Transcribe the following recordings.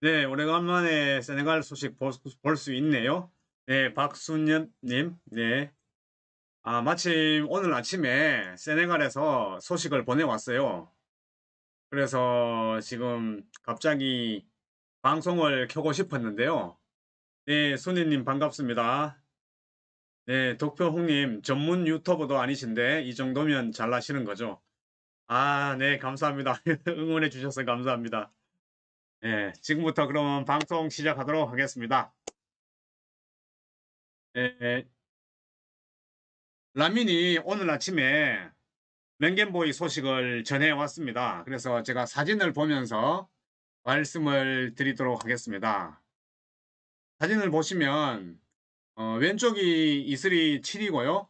네, 오래간만에 세네갈 소식 볼 수 있네요. 네, 박순엽님, 네. 아, 마침 오늘 아침에 세네갈에서 소식을 보내왔어요. 그래서 지금 갑자기 방송을 켜고 싶었는데요. 네, 손희님 반갑습니다. 네, 독표홍님 전문 유튜버도 아니신데 이 정도면 잘나시는 거죠. 아, 네, 감사합니다. 응원해 주셔서 감사합니다. 네, 지금부터 그러면 방송 시작하도록 하겠습니다. 네, 라민이 오늘 아침에 맹겐보이 소식을 전해 왔습니다. 그래서 제가 사진을 보면서 말씀을 드리도록 하겠습니다. 사진을 보시면 어, 왼쪽이 이슬이 7이고요.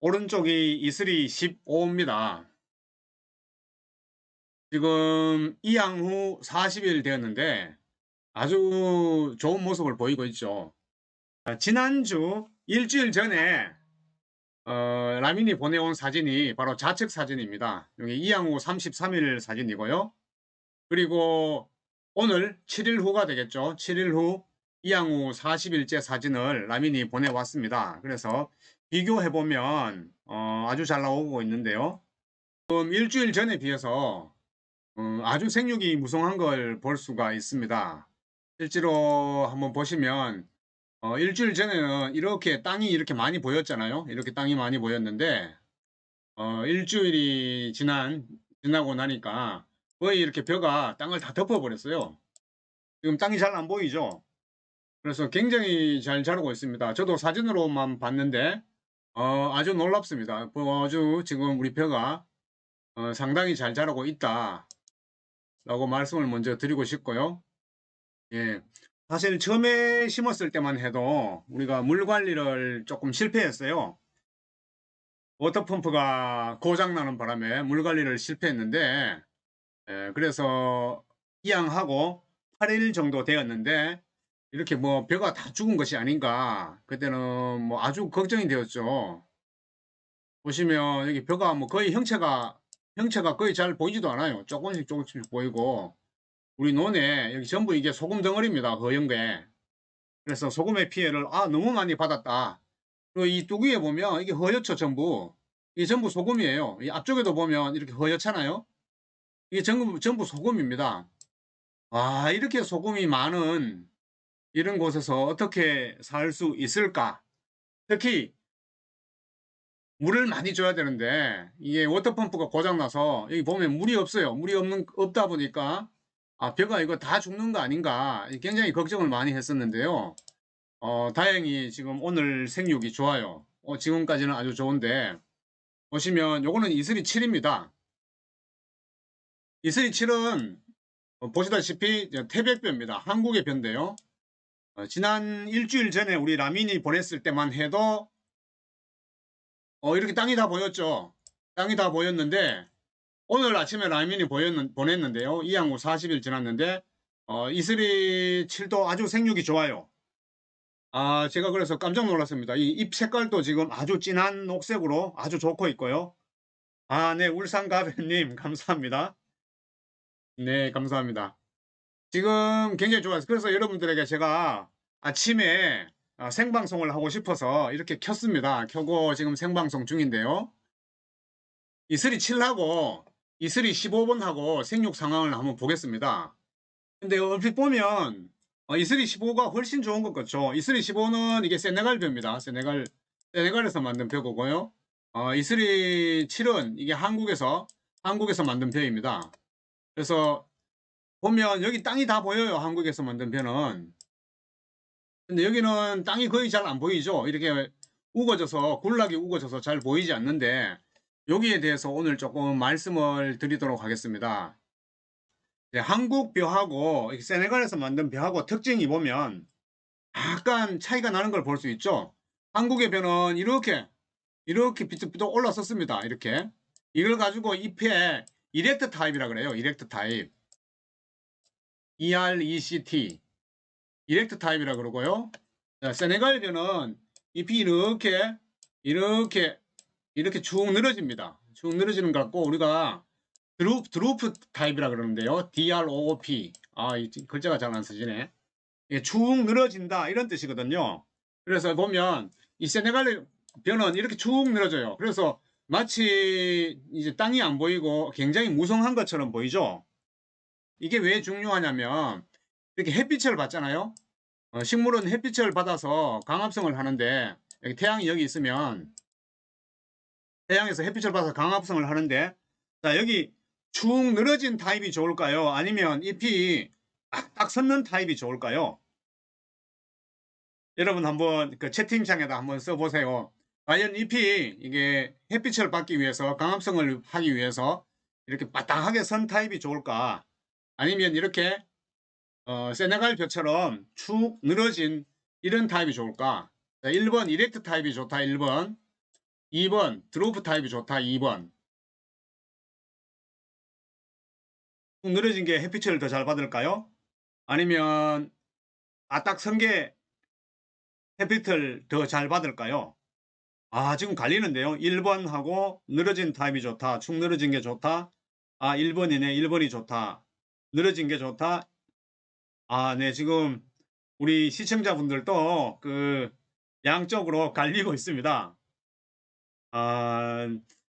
오른쪽이 이슬이 15입니다. 지금 이양 후 40일 되었는데 아주 좋은 모습을 보이고 있죠. 아, 지난주 일주일 전에 어, 라민이 보내온 사진이 바로 좌측 사진입니다. 여기 이양 후 33일 사진이고요. 그리고 오늘 7일 후가 되겠죠. 7일 후 이양 후 40일째 사진을 라민이 보내왔습니다. 그래서 비교해보면 어, 아주 잘 나오고 있는데요. 지금 일주일 전에 비해서 어, 아주 생육이 무성한 걸 볼 수가 있습니다. 실제로 한번 보시면 어, 일주일 전에는 이렇게 땅이 이렇게 많이 보였잖아요. 이렇게 땅이 많이 보였는데 어, 일주일이 지난 지나고 나니까 거의 이렇게 벼가 땅을 다 덮어버렸어요. 지금 땅이 잘 안 보이죠. 그래서 굉장히 잘 자라고 있습니다. 저도 사진으로만 봤는데 어, 아주 놀랍습니다. 뭐 아주 지금 우리 벼가 어, 상당히 잘 자라고 있다. 라고 말씀을 먼저 드리고 싶고요. 예. 사실 처음에 심었을 때만 해도 우리가 물 관리를 조금 실패했어요. 워터펌프가 고장나는 바람에 물 관리를 실패했는데, 예, 그래서 이양하고 8일 정도 되었는데, 이렇게 뭐 벼가 다 죽은 것이 아닌가. 그때는 뭐 아주 걱정이 되었죠. 보시면 여기 벼가 뭐 거의 형체가 형체가 거의 잘 보이지도 않아요. 조금씩 조금씩 보이고 우리 논에 여기 전부 이게 소금 덩어리입니다. 허연 게. 그래서 소금의 피해를 아 너무 많이 받았다. 그리고 이 뚜기에 보면 이게 허옇죠 전부. 이게 전부 소금이에요. 이 앞쪽에도 보면 이렇게 허옇잖아요. 이게 전부, 전부 소금입니다. 아 이렇게 소금이 많은 이런 곳에서 어떻게 살 수 있을까? 특히 물을 많이 줘야 되는데 이게 워터펌프가 고장나서 여기 보면 물이 없어요. 물이 없는 없다 보니까 아 벼가 이거 다 죽는 거 아닌가 굉장히 걱정을 많이 했었는데요. 어 다행히 지금 오늘 생육이 좋아요. 어, 지금까지는 아주 좋은데 보시면 요거는 이슬이 7입니다. 이슬이 7은 어, 보시다시피 태백뼈입니다. 한국의 벼인데요. 어, 지난 일주일 전에 우리 라민이 보냈을 때만 해도 어, 이렇게 땅이 다 보였죠. 땅이 다 보였는데 오늘 아침에 라민이 보였는, 보냈는데요. 이 양후 40일 지났는데 어, 이슬이 7도 아주 생육이 좋아요. 아, 제가 그래서 깜짝 놀랐습니다. 이 잎 색깔도 지금 아주 진한 녹색으로 아주 좋고 있고요. 아, 네, 울산가베님 감사합니다. 네, 감사합니다. 지금 굉장히 좋아요. 그래서 여러분들에게 제가 아침에 어, 생방송을 하고 싶어서 이렇게 켰습니다. 켜고 지금 생방송 중인데요. 이슬이 7하고 이슬이 15번하고 생육 상황을 한번 보겠습니다. 근데 얼핏 보면 어, 이슬이 15가 훨씬 좋은 것 같죠. 이슬이 15는 이게 세네갈 벼입니다. 세네갈, 세네갈에서 만든 벼고요. 어, 이슬이 7은 이게 한국에서 한국에서 만든 벼입니다. 그래서 보면 여기 땅이 다 보여요. 한국에서 만든 벼는. 근데 여기는 땅이 거의 잘 안 보이죠. 이렇게 우거져서 군락이 우거져서 잘 보이지 않는데 여기에 대해서 오늘 조금 말씀을 드리도록 하겠습니다. 한국 벼하고 세네갈에서 만든 벼하고 특징이 보면 약간 차이가 나는 걸 볼 수 있죠. 한국의 벼는 이렇게 이렇게 비뚝비뚝 올라섰습니다. 이렇게 이걸 가지고 잎에 이렉트 타입이라 그래요. 이렉트 타입 ERECT 이렉트 타입이라 그러고요. 자, 세네갈에는 잎이 이렇게 이렇게 이렇게 쭉 늘어집니다. 쭉 늘어지는 것 같고 우리가 드루프, 드루프 타입이라 그러는데요. DROOP 아, 이 글자가 잘 안 쓰지네. 이게 축 늘어진다 이런 뜻이거든요. 그래서 보면 이 세네갈 변은 이렇게 축 늘어져요. 그래서 마치 이제 땅이 안 보이고 굉장히 무성한 것처럼 보이죠. 이게 왜 중요하냐면 이렇게 햇빛을 받잖아요. 어, 식물은 햇빛을 받아서 강합성을 하는데 여기 태양이 여기 있으면 태양에서 햇빛을 받아서 강합성을 하는데 자 여기 축 늘어진 타입이 좋을까요? 아니면 잎이 딱딱 섰는 타입이 좋을까요? 여러분 한번 그 채팅창에다 한번 써보세요. 과연 잎이 이게 햇빛을 받기 위해서 강합성을 하기 위해서 이렇게 바닥하게 선 타입이 좋을까? 아니면 이렇게 어, 세네갈 벼처럼 축 늘어진 이런 타입이 좋을까? 자, 1번 이렉트 타입이 좋다 1번 2번 드로프 타입이 좋다 2번 축 늘어진 게 햇빛을 더 잘 받을까요? 아니면 아딱 선게 햇빛을 더 잘 받을까요? 아 지금 갈리는데요 1번하고 늘어진 타입이 좋다 축 늘어진 게 좋다 아 1번이네 1번이 좋다 늘어진 게 좋다 아 네 지금 우리 시청자분들도 그 양쪽으로 갈리고 있습니다 아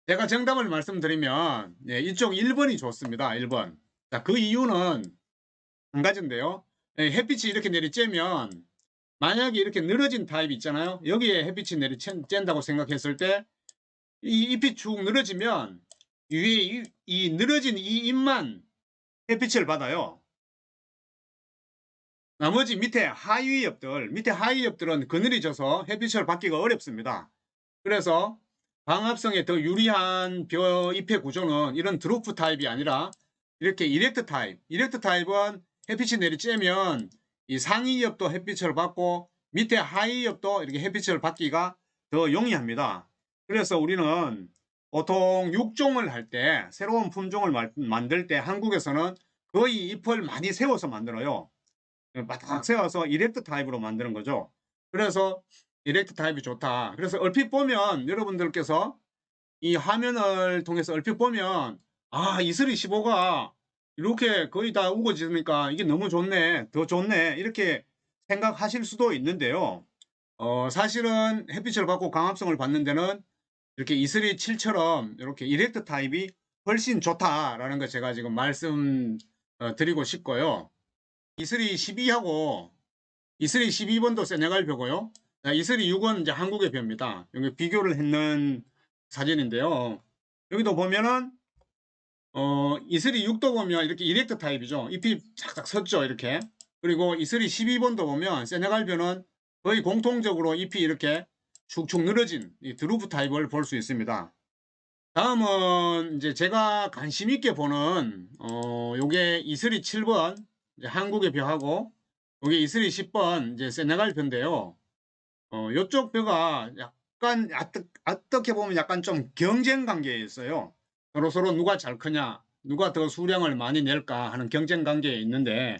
제가 정답을 말씀드리면 예, 이쪽 1번이 좋습니다 1번 자, 그 이유는 한 가지인데요 예, 햇빛이 이렇게 내리쬐면 만약에 이렇게 늘어진 타입이 있잖아요. 여기에 햇빛이 내리쬐다고 생각했을 때 이 잎이 쭉 늘어지면 위에 이, 이 늘어진 이 잎만 햇빛을 받아요. 나머지 밑에 하위 엽들, 밑에 하위 엽들은 그늘이 져서 햇빛을 받기가 어렵습니다. 그래서 방합성에 더 유리한 벼 잎의 구조는 이런 드로프 타입이 아니라 이렇게 이렉트 타입. 이렉트 타입은 햇빛이 내리쬐면 이 상위 엽도 햇빛을 받고 밑에 하위 엽도 이렇게 햇빛을 받기가 더 용이합니다. 그래서 우리는 보통 육종을 할 때 새로운 품종을 마- 만들 때 한국에서는 거의 잎을 많이 세워서 만들어요. 바닥 세워서 이렉트 타입으로 만드는 거죠. 그래서 이렉트 타입이 좋다. 그래서 얼핏 보면 여러분들께서 이 화면을 통해서 얼핏 보면 아 이슬이 15가 이렇게 거의 다 우거지니까 이게 너무 좋네 더 좋네 이렇게 생각하실 수도 있는데요 어 사실은 햇빛을 받고 강합성을 받는 데는 이렇게 이슬이 7처럼 이렇게 이렉트 타입이 훨씬 좋다라는 거 제가 지금 말씀 어, 드리고 싶고요 이슬이 12하고 이슬이 12번도 세네갈 벼고요 자, 이슬이 6은 이제 한국의 벼입니다 여기 비교를 했는 사진인데요 여기도 보면은 어, 이슬이 6도 보면 이렇게 이렉트 타입이죠. 잎이 착착 섰죠. 이렇게. 그리고 이슬이 12번도 보면 세네갈변은 거의 공통적으로 잎이 이렇게 축축 늘어진 이 드루프 타입을 볼 수 있습니다. 다음은 이제 제가 관심 있게 보는 어, 요게 이슬이 7번 이제 한국의 벼하고 요게 이슬이 10번 이제 세네갈 벼인데요. 어, 요쪽 벼가 약간 어떻게 보면 약간 좀 경쟁 관계에 있어요. 서로 서로 누가 잘 크냐, 누가 더 수량을 많이 낼까 하는 경쟁 관계에 있는데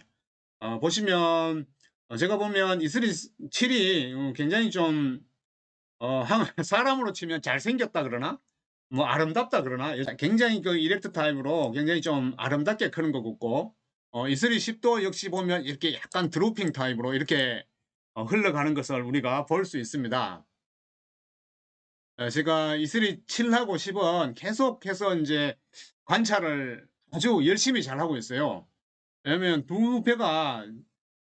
어, 보시면 어, 제가 보면 이슬이 7이 어, 굉장히 좀 어, 한- 사람으로 치면 잘생겼다 그러나 뭐 아름답다 그러나 굉장히 그 이렉트 타입으로 굉장히 좀 아름답게 크는 것 같고 어, 이슬이 10도 역시 보면 이렇게 약간 드로핑 타입으로 이렇게 어, 흘러가는 것을 우리가 볼 수 있습니다. 어, 제가 이슬이 7하고 10은 계속해서 이제 관찰을 아주 열심히 잘 하고 있어요. 왜냐면 두 배가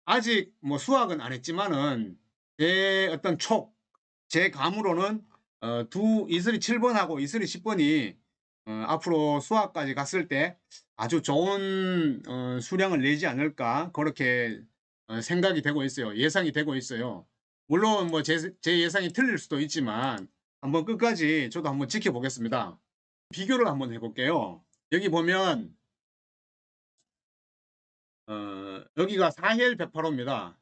아직 뭐 수확은 안 했지만은 제 어떤 촉, 제 감으로는 어, 두 이슬이 7번하고 이슬이 10번이 어, 앞으로 수확까지 갔을 때 아주 좋은 어, 수량을 내지 않을까 그렇게 어, 생각이 되고 있어요. 예상이 되고 있어요. 물론 뭐 제 제 예상이 틀릴 수도 있지만 한번 끝까지 저도 한번 지켜보겠습니다. 비교를 한번 해볼게요. 여기 보면 어, 여기가 사헬 108호입니다.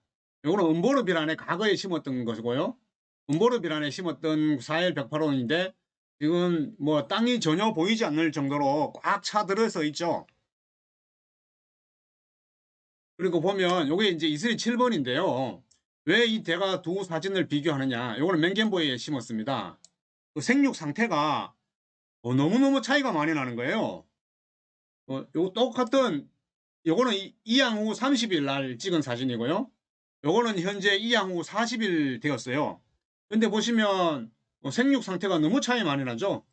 이거는 음보르 비란에 과거에 심었던 것이고요. 음보르 비란에 심었던 사헬 108호인데 지금 뭐 땅이 전혀 보이지 않을 정도로 꽉 차들어서 있죠. 그리고 보면 요게 이제 이슬이 7번인데요. 왜 이 대가 두 사진을 비교하느냐? 요거는 맹겐보이에 심었습니다. 그 생육 상태가 어, 너무너무 차이가 많이 나는 거예요. 어, 요 똑같은 요거는 이- 이양 후 30일 날 찍은 사진이고요. 요거는 현재 이양 후 40일 되었어요. 근데 보시면 어, 생육 상태가 너무 차이 많이 나죠?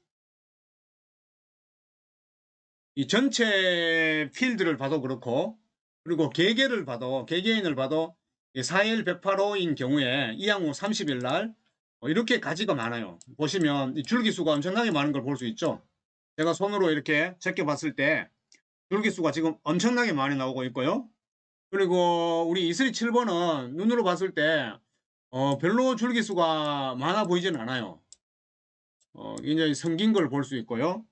이 전체 필드를 봐도 그렇고 그리고 개개를 봐도 개개인을 봐도 4일 108호인 경우에 이양 후 30일 날 어, 이렇게 가지가 많아요. 보시면 이 줄기수가 엄청나게 많은 걸 볼 수 있죠. 제가 손으로 이렇게 제껴 봤을 때 줄기수가 지금 엄청나게 많이 나오고 있고요. 그리고 우리 이슬이 7번은 눈으로 봤을 때 어, 별로 줄기수가 많아 보이진 않아요. 어, 굉장히 성긴 걸 볼 수 있고요.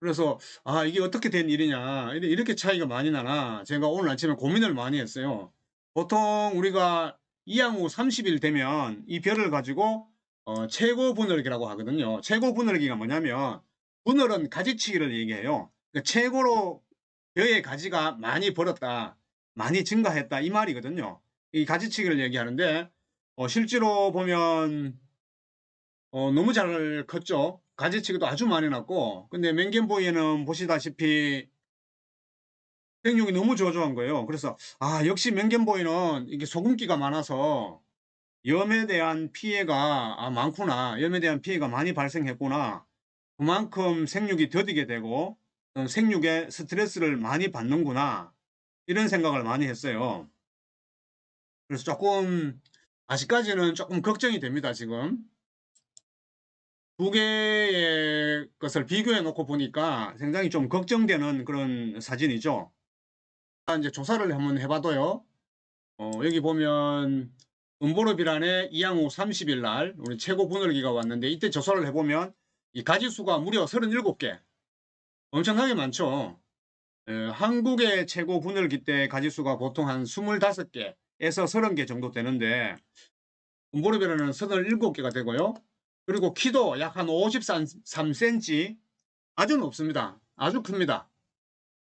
그래서 아 이게 어떻게 된 일이냐 이렇게 차이가 많이 나나 제가 오늘 아침에 고민을 많이 했어요. 보통 우리가 이양 후 30일 되면 이 별을 가지고 어, 최고 분열기라고 하거든요. 최고 분열기가 뭐냐면 분열은 가지치기를 얘기해요. 그러니까 최고로 벼의 가지가 많이 벌었다, 많이 증가했다 이 말이거든요. 이 가지치기를 얘기하는데 어, 실제로 보면 어, 너무 잘 컸죠. 가지치기도 아주 많이 났고 근데 맹겐보이에는 보시다시피 생육이 너무 저조한 거예요. 그래서 아 역시 맹겐보이는 이게 소금기가 많아서 염에 대한 피해가 아, 많구나. 염에 대한 피해가 많이 발생했구나. 그만큼 생육이 더디게 되고 어, 생육에 스트레스를 많이 받는구나. 이런 생각을 많이 했어요. 그래서 조금 아직까지는 조금 걱정이 됩니다. 지금 두 개의 것을 비교해 놓고 보니까 굉장히 좀 걱정되는 그런 사진이죠. 아, 이제 조사를 한번 해봐도요. 어, 여기 보면 음보르비란의 이양 후 30일 날 우리 최고 분열기가 왔는데 이때 조사를 해보면 이 가지수가 무려 37개. 엄청나게 많죠. 에, 한국의 최고 분열기 때 가지수가 보통 한 25개 에서 30개 정도 되는데 음보르비란은 37개가 되고요. 그리고 키도 약 한 53cm 아주 높습니다. 아주 큽니다.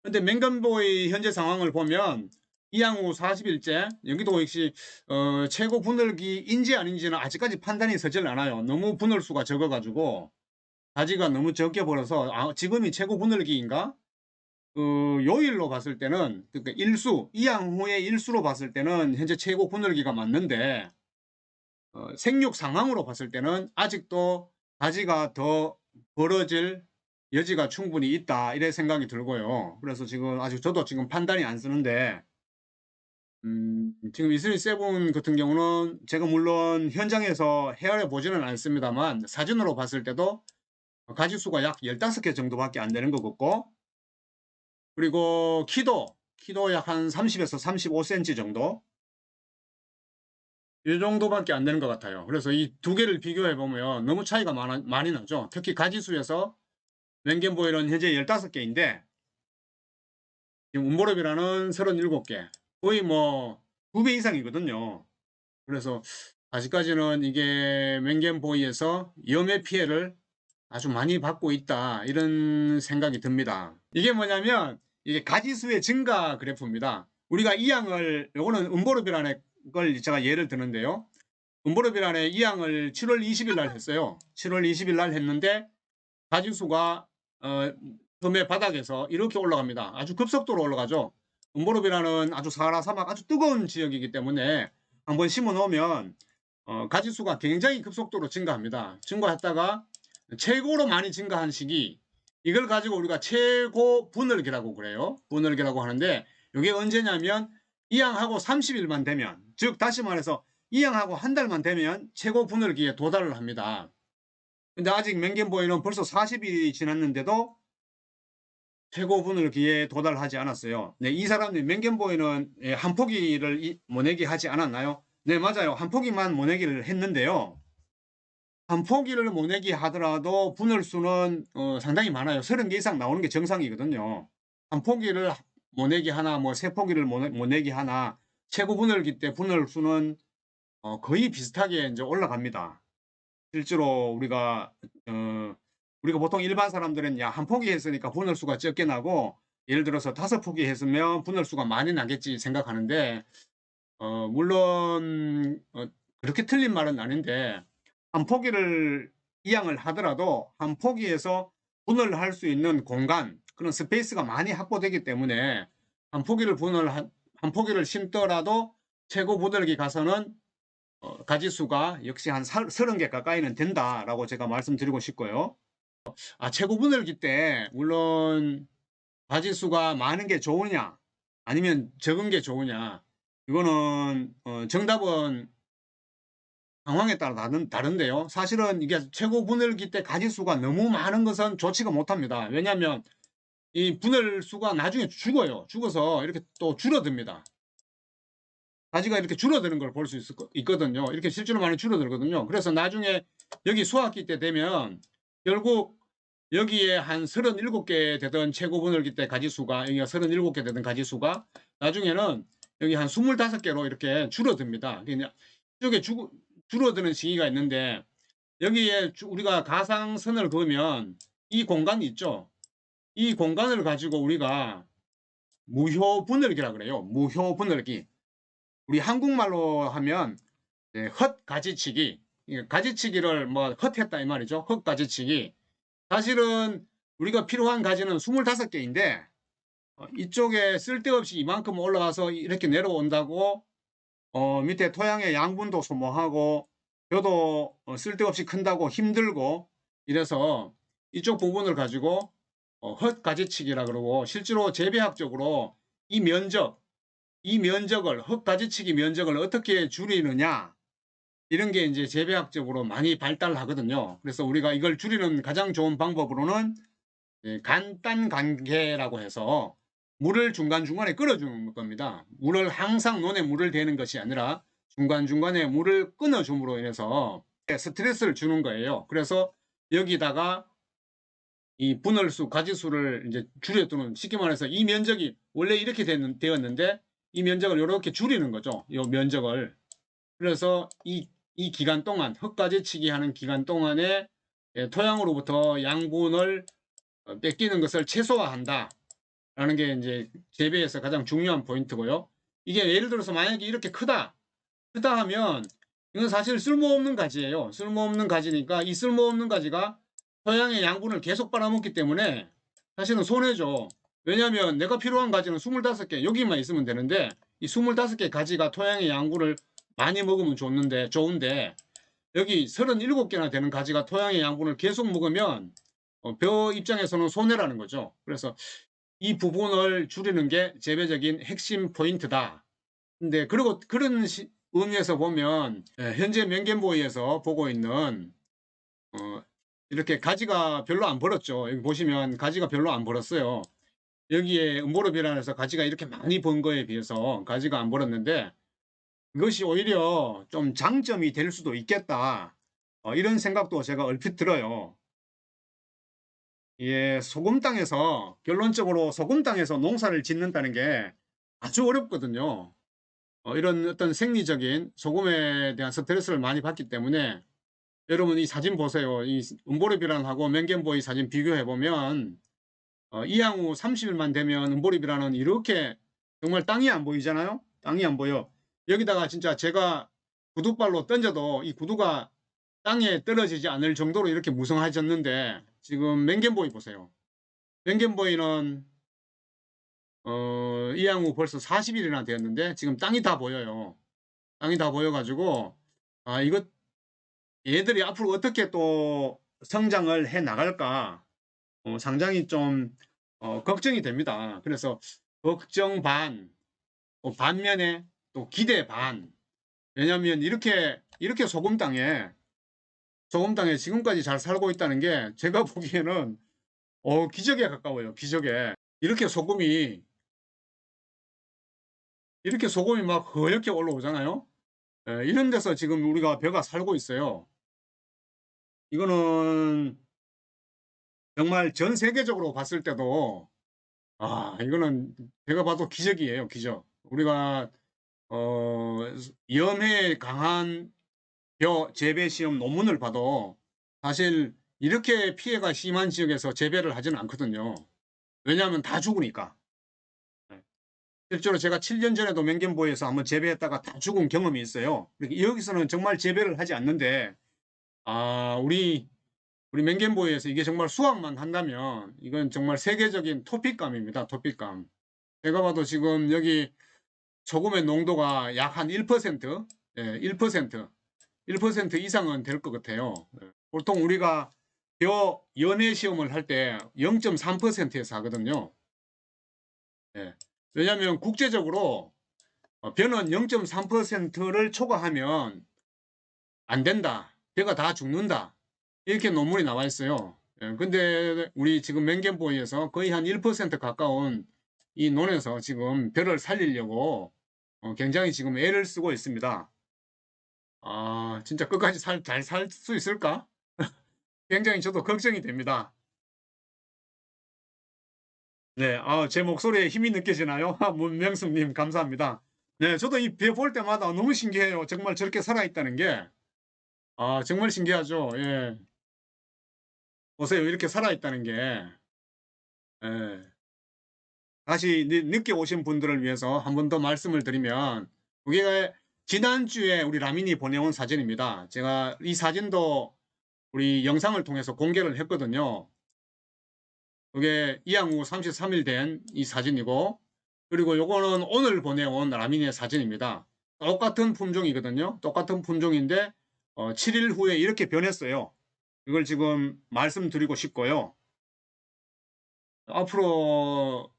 근데 맹간보의 현재 상황을 보면 이양 후 40일째 여기도 역시 어, 최고 분열기인지 아닌지는 아직까지 판단이 서질 않아요. 너무 분열수가 적어가지고 가지가 너무 적게 벌어서 아, 지금이 최고 분열기인가? 그 요일로 봤을 때는 그러니까 일수 이양 후의 일수로 봤을 때는 현재 최고 분열기가 맞는데 어, 생육 상황으로 봤을 때는 아직도 가지가 더 벌어질 여지가 충분히 있다 이래 생각이 들고요. 그래서 지금 아직 저도 지금 판단이 안 쓰는데 음, 지금 이슬이 세븐 같은 경우는 제가 물론 현장에서 헤아려 보지는 않습니다만 사진으로 봤을 때도 가지수가 약 15개 정도밖에 안 되는 것 같고 그리고 키도 키도 약 한 30에서 35cm 정도 이 정도밖에 안 되는 것 같아요. 그래서 이 두 개를 비교해 보면 너무 차이가 많아, 많이 나죠. 특히 가지수에서 맹겐보일은 현재 15개인데 지금 운보럽이라는 37개 거의 뭐두배 이상이거든요. 그래서 아직까지는 이게 맹겐보이에서 염의 피해를 아주 많이 받고 있다 이런 생각이 듭니다. 이게 뭐냐면 이게 가지수의 증가 그래프입니다. 우리가 이 양을 요거는 음보르비란의 걸 제가 예를 드는데요. 음보르비란의 이 양을 7월 20일 날 했어요. 7월 20일 날 했는데 가지수가 어, 섬의 바닥에서 이렇게 올라갑니다. 아주 급속도로 올라가죠. 음보르비란은 아주 사하라 사막 아주 뜨거운 지역이기 때문에 한번 심어 놓으면 어, 가지수가 굉장히 급속도로 증가합니다. 증가했다가 최고로 많이 증가한 시기 이걸 가지고 우리가 최고 분열기라고 그래요. 분열기라고 하는데 이게 언제냐면 이양하고 30일만 되면 즉 다시 말해서 이양하고 한 달만 되면 최고 분열기에 도달을 합니다. 근데 아직 맹겐보이는 벌써 40일이 지났는데도 최고 분열기에 도달하지 않았어요. 네, 이 사람이 맹겐보이는 예, 한 포기를 이- 모내기 하지 않았나요? 네, 맞아요. 한 포기만 모내기를 했는데요. 한 포기를 모내기 하더라도 분열수는 어, 상당히 많아요. 30개 이상 나오는 게 정상이거든요. 한 포기를 모내기 하나, 뭐 세 포기를 모내, 모내기 하나, 최고 분열기 때 분열 수는 어, 거의 비슷하게 이제 올라갑니다. 실제로 우리가 어, 우리가 보통 일반 사람들은 야 한 포기 했으니까 분열 수가 적게 나고 예를 들어서 다섯 포기 했으면 분열 수가 많이 나겠지 생각하는데 어, 물론 어, 그렇게 틀린 말은 아닌데 한 포기를 이양을 하더라도 한 포기에서 분열할 수 있는 공간 그런 스페이스가 많이 확보되기 때문에 한 포기를 분을 한, 한 포기를 심더라도 최고 분열기 가서는 어, 가지수가 역시 한 30개 가까이는 된다라고 제가 말씀드리고 싶고요. 아, 최고 분열기 때 물론 가지수가 많은 게 좋으냐 아니면 적은 게 좋으냐 이거는 어, 정답은 상황에 따라 다른, 다른데요. 사실은 이게 최고 분열기 때 가지수가 너무 많은 것은 좋지가 못합니다. 왜냐하면 이 분열수가 나중에 죽어요. 죽어서 이렇게 또 줄어듭니다. 가지가 이렇게 줄어드는 걸 볼 수 있거든요. 이렇게 실제로 많이 줄어들거든요. 그래서 나중에 여기 수확기 때 되면 결국 여기에 한 37개 되던 최고 분열기 때 가지수가 여기가 37개 되던 가지수가 나중에는 여기 한 25개로 이렇게 줄어듭니다. 그냥 이쪽에 주, 줄어드는 시기가 있는데 여기에 주- 우리가 가상선을 그으면 이 공간이 있죠. 이 공간을 가지고 우리가 무효 분열기라 그래요. 무효 분열기. 우리 한국말로 하면 네, 헛 가지치기. 이게 가지치기를 뭐 헛했다 이 말이죠. 헛 가지치기. 사실은 우리가 필요한 가지는 25개인데 어, 이쪽에 쓸데없이 이만큼 올라가서 이렇게 내려온다고 어, 밑에 토양의 양분도 소모하고 벼도 어, 쓸데없이 큰다고 힘들고 이래서 이쪽 부분을 가지고 어, 헛가지치기라 그러고 실제로 재배학적으로 이 면적 이 면적을 헛가지치기 면적을 어떻게 줄이느냐 이런 게 이제 재배학적으로 많이 발달하거든요. 그래서 우리가 이걸 줄이는 가장 좋은 방법으로는 예, 간단 관계라고 해서 물을 중간중간에 끓여주는 겁니다. 물을 항상 논에 물을 대는 것이 아니라 중간중간에 물을 끊어줌으로 인해서 스트레스를 주는 거예요. 그래서 여기다가 이 분할수, 가지수를 이제 줄여두는 쉽게 말해서 이 면적이 원래 이렇게 되었는데 이 면적을 이렇게 줄이는 거죠. 이 면적을. 그래서 이, 이 기간 동안 흙가지치기 하는 기간 동안에 예, 토양으로부터 양분을 어, 뺏기는 것을 최소화한다. 라는 게 이제 재배에서 가장 중요한 포인트고요. 이게 예를 들어서 만약에 이렇게 크다. 크다 하면 이건 사실 쓸모없는 가지예요. 쓸모없는 가지니까 이 쓸모없는 가지가 토양의 양분을 계속 빨아먹기 때문에 사실은 손해죠. 왜냐하면 내가 필요한 가지는 25개 여기만 있으면 되는데 이 25개 가지가 토양의 양분을 많이 먹으면 좋는데 좋은데 여기 37개나 되는 가지가 토양의 양분을 계속 먹으면 어, 벼 입장에서는 손해라는 거죠. 그래서 이 부분을 줄이는 게 재배적인 핵심 포인트다. 근데 그리고 그런 시- 의미에서 보면 예, 현재 명견보이에서 보고 있는 어, 이렇게 가지가 별로 안 벌었죠. 여기 보시면 가지가 별로 안 벌었어요. 여기에 음보르비란에서 가지가 이렇게 많이 번 거에 비해서 가지가 안 벌었는데 그것이 오히려 좀 장점이 될 수도 있겠다. 어, 이런 생각도 제가 얼핏 들어요. 예, 소금 땅에서 결론적으로 소금 땅에서 농사를 짓는다는 게 아주 어렵거든요. 어, 이런 어떤 생리적인 소금에 대한 스트레스를 많이 받기 때문에 여러분 이 사진 보세요. 이 음보리비란하고 맹겐보이 사진 비교해 보면 어, 이향후 30일만 되면 음보리비란은 이렇게 정말 땅이 안 보이잖아요. 땅이 안 보여. 여기다가 진짜 제가 구두발로 던져도 이 구두가 땅에 떨어지지 않을 정도로 이렇게 무성해졌는데 지금 맹겐보이 보세요. 맹겐보이는 어, 이향후 벌써 40일이나 되었는데 지금 땅이 다 보여요. 땅이 다 보여가지고 아 이거 얘들이 앞으로 어떻게 또 성장을 해 나갈까 어, 상당히 좀 어, 걱정이 됩니다. 그래서 걱정 반, 또 반면에 또 기대 반. 왜냐하면 이렇게 이렇게 소금 땅에 소금 땅에 지금까지 잘 살고 있다는 게 제가 보기에는 어, 기적에 가까워요. 기적에 이렇게 소금이 이렇게 소금이 막 허옇게 올라오잖아요. 예, 이런 데서 지금 우리가 벼가 살고 있어요. 이거는 정말 전 세계적으로 봤을 때도 아 이거는 제가 봐도 기적이에요 기적 우리가 어 염해 강한 벼 재배 시험 논문을 봐도 사실 이렇게 피해가 심한 지역에서 재배를 하지는 않거든요 왜냐하면 다 죽으니까 네. 실제로 제가 7년 전에도 맹견보에서 한번 재배했다가 다 죽은 경험이 있어요 여기서는 정말 재배를 하지 않는데 아 우리 우리 맹겐보이에서 이게 정말 수학만 한다면 이건 정말 세계적인 토픽감입니다. 토픽감. 제가 봐도 지금 여기 소금의 농도가 약 한 1%, 예, 1%, 1% 이상은 될 것 같아요. 예. 보통 우리가 벼 연애 시험을 할 때 0.3%에서 하거든요. 예. 왜냐하면 국제적으로 어, 벼는 0.3%를 초과하면 안 된다. 벼가 다 죽는다. 이렇게 논문이 나와 있어요. 예, 근데 우리 지금 맹겐보이에서 거의 한 1% 가까운 이 논에서 지금 벼를 살리려고 어, 굉장히 지금 애를 쓰고 있습니다. 아, 진짜 끝까지 잘살 수 있을까? 굉장히 저도 걱정이 됩니다. 네, 아, 제 목소리에 힘이 느껴지나요? 문명숙님, 감사합니다. 네, 저도 이 배 볼 때마다 너무 신기해요. 정말 저렇게 살아있다는 게. 아, 정말 신기하죠. 예. 보세요. 이렇게 살아있다는 게. 예. 다시 늦- 늦게 오신 분들을 위해서 한 번 더 말씀을 드리면, 그게 지난주에 우리 라민이 보내온 사진입니다. 제가 이 사진도 우리 영상을 통해서 공개를 했거든요. 그게 이양 후 33일 된 이 사진이고, 그리고 요거는 오늘 보내온 라민의 사진입니다. 똑같은 품종이거든요. 똑같은 품종인데, 어, 7일 후에 이렇게 변했어요. 이걸 지금 말씀드리고 싶고요. 앞으로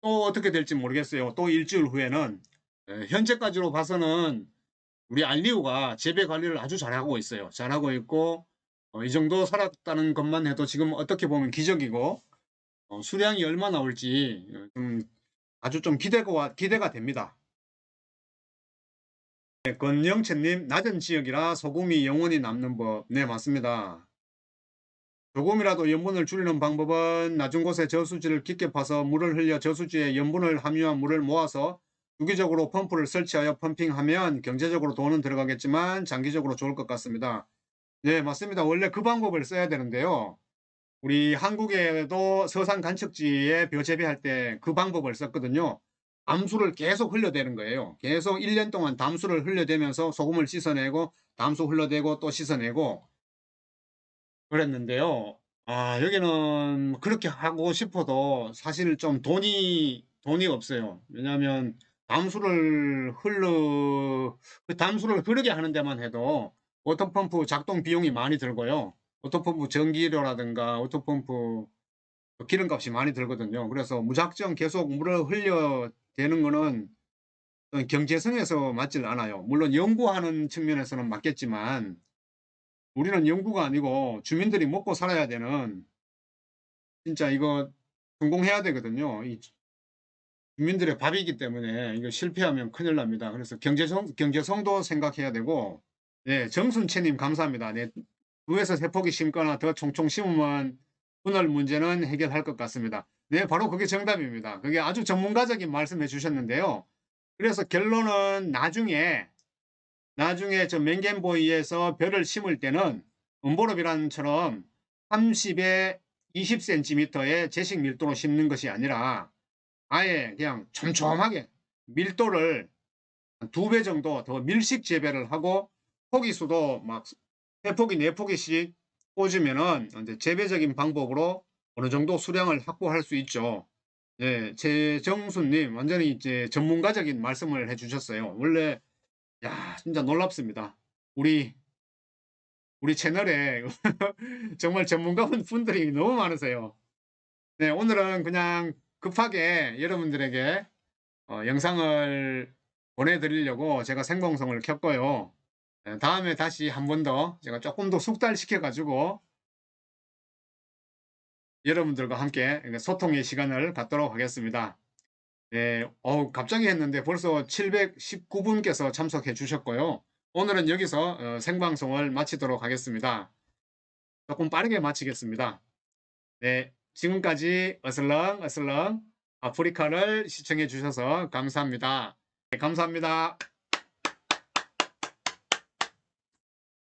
또 어떻게 될지 모르겠어요. 또 일주일 후에는 에, 현재까지로 봐서는 우리 알리우가 재배 관리를 아주 잘하고 있어요. 잘하고 있고 어, 이 정도 살았다는 것만 해도 지금 어떻게 보면 기적이고 어, 수량이 얼마 나 올지 어, 좀 아주 좀 기대가 기대가 됩니다. 네, 권영채님 낮은 지역이라 소금이 영원히 남는 법. 네 맞습니다. 조금이라도 염분을 줄이는 방법은 낮은 곳에 저수지를 깊게 파서 물을 흘려 저수지에 염분을 함유한 물을 모아서 주기적으로 펌프를 설치하여 펌핑하면 경제적으로 돈은 들어가겠지만 장기적으로 좋을 것 같습니다. 네, 맞습니다. 원래 그 방법을 써야 되는데요. 우리 한국에도 서산 간척지에 벼 재배할 때 그 방법을 썼거든요. 담수를 계속 흘려대는 거예요. 계속 1년 동안 담수를 흘려대면서 소금을 씻어내고 담수 흘러대고 또 씻어내고 그랬는데요. 아, 여기는 그렇게 하고 싶어도 사실 좀 돈이, 돈이 없어요. 왜냐하면 담수를 흘러, 그 담수를 흐르게 하는 데만 해도 워터펌프 작동 비용이 많이 들고요. 워터펌프 전기료라든가 워터펌프 그 기름값이 많이 들거든요. 그래서 무작정 계속 물을 흘려 대는 거는 좀 경제성에서 맞질 않아요. 물론 연구하는 측면에서는 맞겠지만 우리는 연구가 아니고 주민들이 먹고 살아야 되는 진짜 이거 성공해야 되거든요. 이 주민들의 밥이기 때문에 이거 실패하면 큰일 납니다. 그래서 경제성, 경제성도 생각해야 되고, 네, 정순채님 감사합니다. 네, 두에서 세 폭이 심거나 더 총총 심으면 오늘 문제는 해결할 것 같습니다. 네, 바로 그게 정답입니다. 그게 아주 전문가적인 말씀해 주셨는데요. 그래서 결론은 나중에 나중에 저 맹겐보이에서 벼를 심을 때는 음보로비란처럼 30에 20cm의 제식 밀도로 심는 것이 아니라 아예 그냥 촘촘하게 밀도를 두 배 정도 더 밀식 재배를 하고 포기수도 막 3포기, 4포기씩 꽂으면은 이제 재배적인 방법으로 어느 정도 수량을 확보할 수 있죠. 네, 제정수님 완전히 이제 전문가적인 말씀을 해주셨어요. 원래 야, 진짜 놀랍습니다. 우리 우리 채널에 정말 전문가 분들이 너무 많으세요. 네, 오늘은 그냥 급하게 여러분들에게 어, 영상을 보내드리려고 제가 생방송을 켰고요. 네, 다음에 다시 한 번 더 제가 조금 더 숙달시켜 가지고 여러분들과 함께 소통의 시간을 갖도록 하겠습니다. 네, 어 갑자기 했는데 벌써 719분께서 참석해 주셨고요. 오늘은 여기서 어, 생방송을 마치도록 하겠습니다. 조금 빠르게 마치겠습니다. 네, 지금까지 어슬렁 어슬렁 아프리카를 시청해 주셔서 감사합니다. 네, 감사합니다.